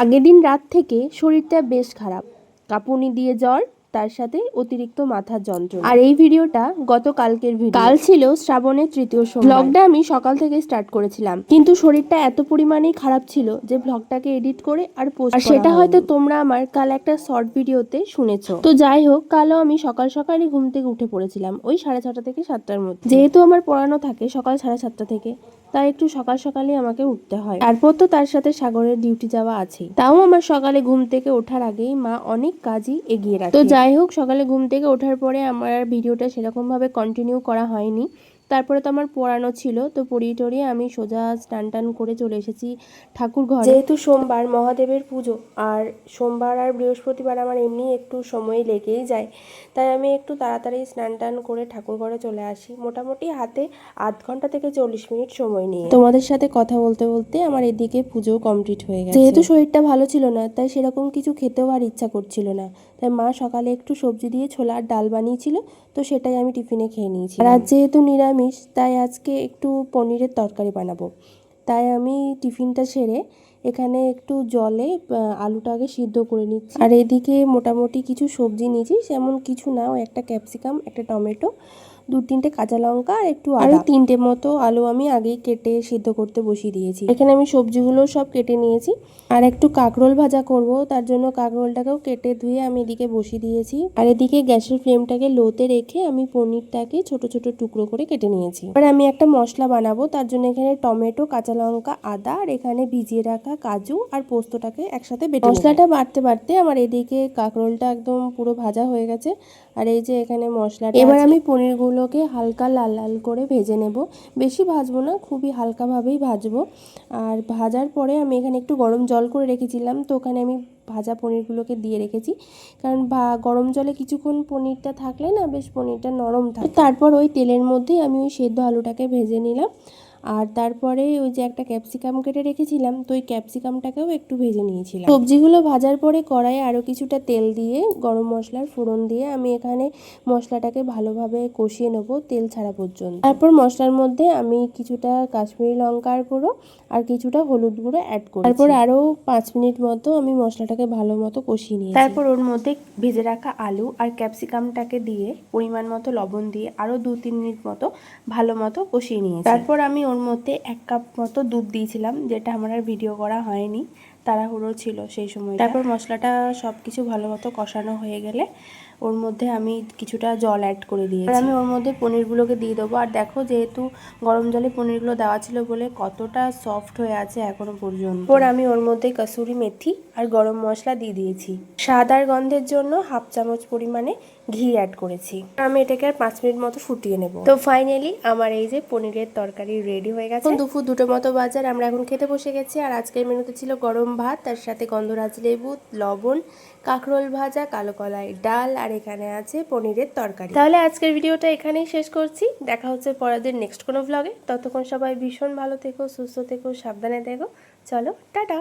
আগের দিন রাত থেকে শরীরটা বেশ খারাপ। কাঁপুনি দিয়ে জ্বর তার সাথে অতিরিক্ত মাথার যন্ত্রণা। আর এই ভিডিওটা গত কালকের ভিডিও। কাল ছিল শ্রাবণের তৃতীয় সোমবার। ব্লগটা আমি সকাল থেকে স্টার্ট করেছিলাম। কিন্তু শরীরটা এত পরিমাণেই খারাপ ছিল যে ব্লগটাকে এডিট করে আর পোস্ট আর সেটা হয়তো তোমরা আমার কাল একটা শর্ট ভিডিওতে শুনেছো। তো যাই হোক কালও আমি সকাল সকালই ঘুম থেকে উঠে পড়েছিলাম ওই সাড়ে ছটা থেকে সাতটার মধ্যে। যেহেতু আমার পড়ানো থাকে সকাল সাড়ে সাতটা থেকে তাই একটু সকাল সকালে আমাকে উঠতে হয়। তারপর তো তার সাথে সাগরের ডিউটি যাওয়া আছে তাও আমার সকালে ঘুম থেকে ওঠার আগেই মা অনেক কাজই এগিয়ে রাখে। তো যাই হোক, সকালে ঘুম থেকে ওঠার পরে আমার ভিডিওটা সেরকম ভাবে কন্টিনিউ করা হয়নি। তারপরে তো আমার পড়ানো ছিল তো পড়িয়ে টড়িয়ে আমি সোজা স্নান টান করে চলে এসেছি ঠাকুর ঘরে। যেহেতু সোমবার মহাদেবের পুজো আর সোমবার আর বৃহস্পতিবার আমার এমনি একটু সময় লেগেই যায় তাই আমি একটু তাড়াতাড়ি স্নান টান করে ঠাকুর ঘরে চলে আসি। মোটামুটি হাতে আধ ঘণ্টা থেকে চল্লিশ মিনিট সময় নিয়ে। তোমাদের সাথে কথা বলতে বলতে আমার এদিকে পুজো কমপ্লিট হয়ে গেছে। যেহেতু শরীরটা ভালো ছিল না তাই সেরকম কিছু খেতেও আর ইচ্ছা করছিল না। তাই মা সকালে একটু সবজি দিয়ে ছোলা আর ডাল বানিয়েছিল তো সেটাই আমি টিফিনে খেয়ে নিয়েছি আর যেহেতু নিরামিষ তাই আজকে একটু পনিরের তরকারি বানাবো। তাই আমি টিফিনটা সেরে এখানে একটু জলে আলুটা আলুটাকে সিদ্ধ করে নিচ্ছি। আর এদিকে মোটামুটি কিছু সবজি নিয়েছি যেমন কিছু নাও একটা ক্যাপসিকাম, একটা টমেটো। দু তিনটে কাঁচা লঙ্কা আর একটু আরও তিনটে মতো আলু আমি আগেই কেটে সিদ্ধ করতে বসিয়ে দিয়েছি। এখানে আমি সবজিগুলো সব কেটে নিয়েছি। আর একটু কাঁকরোল ভাজা করব তার জন্য কাঁকরোলটাকেও কেটে ধুয়ে আমি এদিকে বসিয়ে দিয়েছি। আর এদিকে গ্যাসের ফ্লেমটাকে লোতে রেখে আমি পনিরটাকে ছোট ছোট টুকরো করে কেটে নিয়েছি। এবার আমি একটা মশলা বানাবো তার জন্য এখানে টমেটো কাঁচা লঙ্কা আদা আর এখানে ভিজিয়ে রাখা কাজু আর পোস্তটাকে একসাথে বেটে মশলাটা বাড়তে বাড়তে আমার এদিকে কাঁকরোলটা একদম পুরো ভাজা হয়ে গেছে। আর এই যে এখানে মশলাটা এবার আমি পনিরগুলোকে হালকা লাল লাল করে ভেজে নেব। বেশি ভাজবো না, খুবই হালকাভাবেই ভাজবো। আর ভাজার পরে আমি এখানে একটু গরম জল করে রেখেছিলাম, তো ওখানে আমি ভাজা পনিরগুলোকে দিয়ে রেখেছি। কারণ গরম জলে কিছুক্ষণ পনিরটা থাকলে না, বেশ পনিরটা নরম থাকে। তারপর ওই তেলের মধ্যেই আমি ওই সেদ্ধ আলুটাকে ভেজে নিলাম। আর তারপরে ওই যে একটা ক্যাপসিকাম কেটে রেখেছিলাম তো ওই ক্যাপসিকামটাকেও একটু ভেজে নিয়েছিলাম। সবজিগুলো ভাজার পরে কড়াইয়ে আরও কিছুটা তেল দিয়ে গরম মশলার ফোড়ন দিয়ে আমি এখানে মশলাটাকে ভালোভাবে কষিয়ে নেব তেল ছাড়া পর্যন্ত। তারপর মশলার মধ্যে আমি কিছুটা কাশ্মীরি লঙ্কার গুঁড়ো আর কিছুটা হলুদ গুঁড়ো অ্যাড করি তারপর আরও পাঁচ মিনিট মতো আমি মশলাটাকে ভালো মতো কষিয়ে নিই তারপর ওর মধ্যে ভেজে রাখা আলু আর ক্যাপসিকামটাকে দিয়ে পরিমাণ মতো লবণ দিয়ে আরও দু তিন মিনিট মতো ভালো মতো কষিয়ে নিয়েছি। তারপর আমি ওর মধ্যে এক কাপ মতো দুধ দিয়েছিলাম, যেটা আমার আর ভিডিও করা হয়নি, তাড়াহুড়ো ছিল সেই সময় তারপর মশলাটা সব কিছু ভালো মতো কষানো হয়ে গেলে ওর মধ্যে আমি কিছুটা জল অ্যাড করে দিয়েছি। আমি ওর মধ্যে পনিরগুলোকে দিয়ে দেবো। আর দেখো যেহেতু গরম জলে পনিরগুলো দেওয়া ছিল বলে কতটা সফট হয়ে আছে এখনও পর্যন্ত। ওর আমি ওর মধ্যে কসুরি মেথি আর গরম মশলা দিয়ে দিয়েছি। স্বাদ আর গন্ধের জন্য হাফ চামচ পরিমাণে ঘি অ্যাড করেছি। আমি এটাকে আর পাঁচ মিনিট মতো ফুটিয়ে নেব। তো ফাইনালি আমার এই যে পনিরের তরকারি রেডি হয়ে গেছে। দুপুর দুটো মতো বাজার আমরা এখন খেতে বসে গেছি। আর আজকের মেনুতে ছিল গরম ভাত, তার সাথে গন্ধরাজ লেবু, লবণ, কাঁকরোল ভাজা, কালো কলাই ডাল আর এখানে আছে পনিরের তরকারি। তাহলে আজকের ভিডিওটা এখানেই শেষ করছি। দেখা হচ্ছে পরের নেক্সট কোনো ভ্লগে ততক্ষণ সবাই ভীষণ ভালো থেকো, সুস্থ থেকো, সাবধানে থেকো। চলো, টাটা!